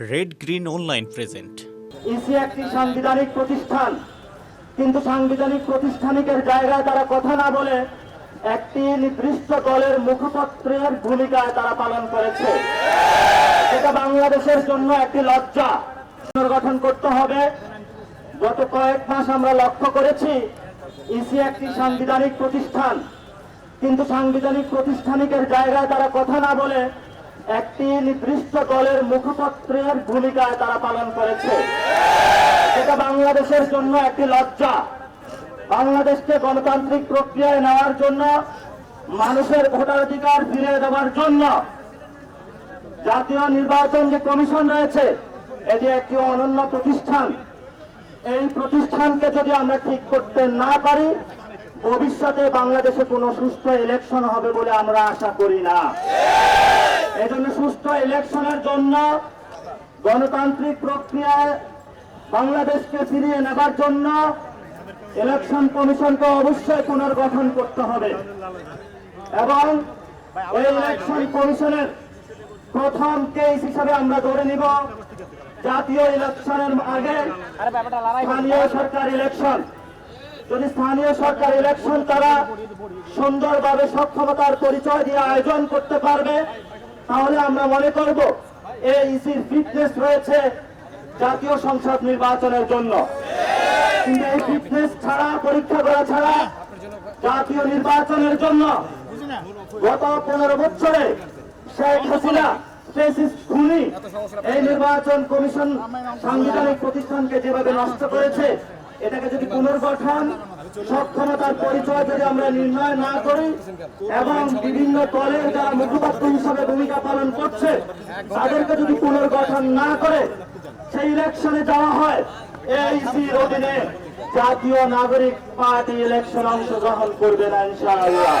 Red green online present EC একটি সাংবিধানিক প্রতিষ্ঠান, কিন্তু সাংবিধানিক প্রতিষ্ঠানিকের জায়গায় তারা কথা না বলে একটি নির্দিষ্ট দলের মুখপত্রের ভূমিকায় তারা পালন করেছে। এটা বাংলাদেশের জন্য একটি লজ্জা। পুনর্গঠন করতে হবে। গত কয়েক মাস আমরা লক্ষ্য করেছি ইসি একটি সাংবিধানিক প্রতিষ্ঠান, কিন্তু সাংবিধানিক প্রতিষ্ঠানিকের জায়গায় তারা কথা না বলে একটি নির্দিষ্ট দলের মুখপত্রের ভূমিকায় তারা পালন করেছে। এটা বাংলাদেশের জন্য একটি লজ্জা। বাংলাদেশকে গণতান্ত্রিক প্রক্রিয়ায় নেওয়ার জন্য, মানুষের ভোটাধিকার ফিরিয়ে দেওয়ার জন্য জাতীয় নির্বাচন যে কমিশন রয়েছে, এটি একটি অনন্য প্রতিষ্ঠান। এই প্রতিষ্ঠানকে যদি আমরা ঠিক করতে না পারি, ভবিষ্যতে বাংলাদেশে কোনো সুস্থ ইলেকশন হবে বলে আমরা আশা করি না। এজন্য সুস্থ ইলেকশনের জন্য গণতান্ত্রিক প্রক্রিয়ায় বাংলাদেশকে ফিরিয়ে নেবার জন্য ইলেকশন কমিশনকে অবশ্যই পুনর্গঠন করতে হবে। এবং এই ইলেকশন কমিশনের প্রথম কেস হিসাবে আমরা ধরে নিব, জাতীয় ইলেকশনের আগে স্থানীয় সরকার ইলেকশন। যদি স্থানীয় সরকার ইলেকশন তারা সুন্দরভাবে সক্ষমতার পরিচয় দিয়ে আয়োজন করতে পারবে তাহলে আমরা মনে করব এই ইসির ফিটনেস রয়েছে জাতীয় সংসদ নির্বাচনের জন্য। এই ফিটনেস ছাড়া, পরীক্ষা করা ছাড়া জাতীয় নির্বাচনের জন্য গত পনেরো বছরে শেখ হাসিনা এই নির্বাচন কমিশন সাংবিধানিক প্রতিষ্ঠানকে যেভাবে নষ্ট করেছে, এটাকে যদি পুনর্গঠন সক্ষমতার পরিচয় যদি আমরা নির্ণয় না করি এবং বিভিন্ন দলের যারা মুখপাত্র হিসাবে ভূমিকা পালন করছে, তাদেরকে যদি পুনর্গঠন না করে সেই ইলেকশনে যাওয়া হয় এইসির অধীনে জাতীয় নাগরিক পার্টি ইলেকশন অংশগ্রহণ করবে না ইনশাআল্লাহ।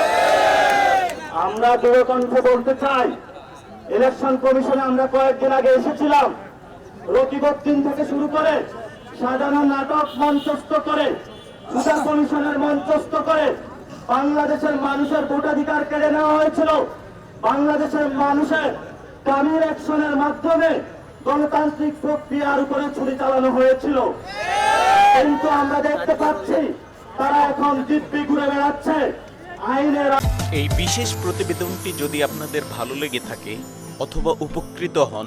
আমরা দৃঢ়কণ্ঠে বলতে চাই, ইলেকশন কমিশনে আমরা কয়েকদিন আগে এসেছিলাম রকিবদ্দিন থেকে শুরু করে সাজানো নাটক মঞ্চস্থ করে সুতা কমিশনের মঞ্চস্থ করে বাংলাদেশের মানুষের ভোটাধিকার কেড়ে নেওয়া হয়েছিল। বাংলাদেশের মানুষের কামির অ্যাকশনের মাধ্যমে গণতান্ত্রিক প্রক্রিয়ার উপরে ছুরি চালানো হয়েছিল। কিন্তু আমরা দেখতে পাচ্ছি, তারা এখন দিব্যি ঘুরে বেড়াচ্ছে আইনের এই বিশেষ প্রতিবেদনটি যদি আপনাদের ভালো লেগে থাকে অথবা উপকৃত হন